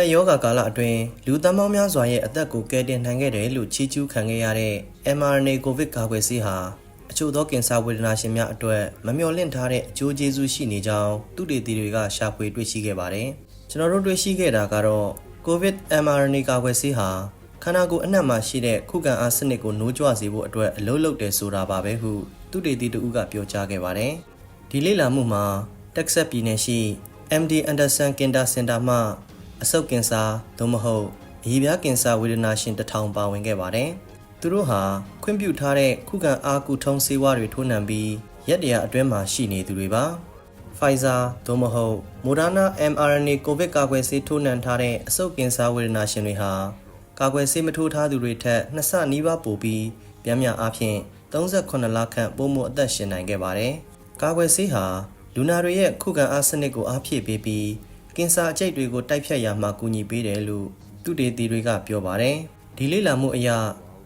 ကပ်ရောဂါကာလအတွင်းလူသန်းပေါင်းများစွာရဲ့အသက်ကိုကယ်တင်နိုင်ခဲ့တယ်လို့ချီးကျူးခံခဲ့ရတဲ့ mRNA ကိုဗစ်ကာကွယ်ဆေးဟာအချို့သောကင်ဆာဝေဒနာရှင်များအတွက်မမျှော်လင့်ထားတဲ့အကျိုးကျေးဇူးရှိနေကြောင်းသုတေသီတွေကရှာဖွေတွေ့ရှိခဲ့ပါတယ်။ကျွန်တော်တို့တွေ့ရှိခဲ့တာကတော့ကိုဗစ် mRNA ကာကွယ်ဆေးဟာခန္ဓာကိုယ်အနှံ့မှာရှိတဲ့ခုခံအားစနစ်ကိုနိုးကြွစေဖို့အတွက်အလုပ်လုပ်တယ်ဆိုတာပါပဲဟုသုတေသီတဦးကပြောကြားခဲ့ပါတယ်။ဒီလေ့လာမှုမှာတက်ဆက်ပြည်နယ်ရှိ MD Anderson Cancer Center မှ အဆုတ်ကင်ဆာသို့မဟုတ်အရေးပြားကင်ဆာဝေဒနာရှင်တစ်ထောင်ပါဝင်ခဲ့ပါတယ်။သူတို့ဟာခွင့်ပြုထားတဲ့ခုခံအားကူထုံးဆေးဝါးတွေထိုးနှံပြီးရက်တရာအတွင်းမှာရှိနေသူတွေပါ။ Pfizer သို့မဟုတ် Moderna mRNA ကိုဗစ်ကာကွယ်ဆေးထိုးနှံထားတဲ့အဆုတ်ကင်ဆာဝေဒနာရှင်တွေဟာကာကွယ်ဆေးမထိုးထားသူတွေထက်နှစ်ဆနီးပါးပိုပြီးပြင်းပြအားဖြင့်38လခန့်ပိုမိုအသက်ရှင်နိုင်ခဲ့ပါတယ်။ကာကွယ်ဆေးဟာလူနာတွေရဲ့ခုခံအားစနစ်ကိုအားဖြည့်ပေးပြီး ကင်ဆာအကျိတ်တွေကိုတိုက်ဖြတ်ရာမှာကူညီပေးတယ်လို့သူတေသီတွေကပြောပါတယ်။ဒီလေ့လာမှုအရ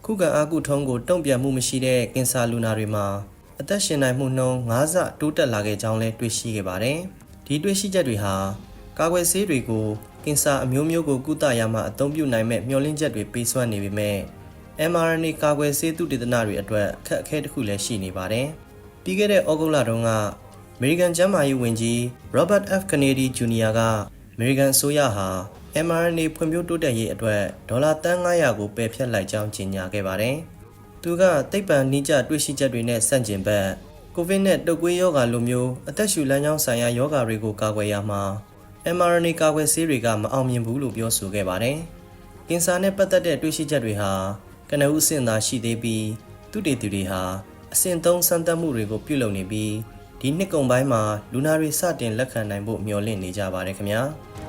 ခုခံအားကုထုံးကိုတုံ့ပြန်မှုမရှိတဲ့ကင်ဆာလူနာတွေမှာအသက်ရှင်နိုင်မှုနှုန်း၅ဆတိုးတက်လာခဲ့ကြောင်းလည်းတွေ့ရှိခဲ့ပါတယ်။ဒီတွေ့ရှိချက်တွေဟာကာကွယ်ဆေးတွေကိုကင်ဆာအမျိုးမျိုးကိုကုသရာမှာအသုံးပြုနိုင်မဲ့မျှော်လင့်ချက်တွေပေးစွမ်းနေပေမဲ့ mRNA ကာကွယ်ဆေးသုတေသနတွေအတွက်အခက်အခဲတစ်ခုလည်းရှိနေပါတယ်။ပြီးခဲ့တဲ့ဩဂုတ်လတုန်းက အမေရိကန်ကျန်းမာရေးဝန်ကြီး Robert F. Kennedy Jr. ကအမေရိကန်အစိုးရဟာ mRNA ဖွံ့ဖြိုးတိုးတက်ရေးအတွက်ဒေါ်လာတန်း900ကိုပယ်ဖျက်လိုက်ကြောင်းကြေညာခဲ့ပါတယ်။သူကသိပ္ပံနည်းကျတွေ့ရှိချက်တွေနဲ့ဆန့်ကျင်ဘက်ကိုဗစ်နဲ့တုပ်ကွေးရောဂါလိုမျိုးအသက်ရှူလမ်းကြောင်းဆိုင်ရာရောဂါတွေကိုကာကွယ်ရမှာ mRNA ကာကွယ်ဆေးတွေကမအောင်မြင်ဘူးလို့ပြောဆိုခဲ့ပါတယ်။ကင်ဆာနဲ့ပတ်သက်တဲ့တွေ့ရှိချက်တွေဟာကနဦးအဆင့်သာရှိသေးပြီးသူတေသီတွေဟာအဆင့်သုံးစမ်းသပ်မှုတွေကိုပြုလုပ်နေပြီး ဒီနှစ်ကုန်ပိုင်းမှာလူနာတွေစတင်လက်ခံနိုင်ဖို့မျှော်လင့်နေကြပါတယ်ခင်ဗျာ။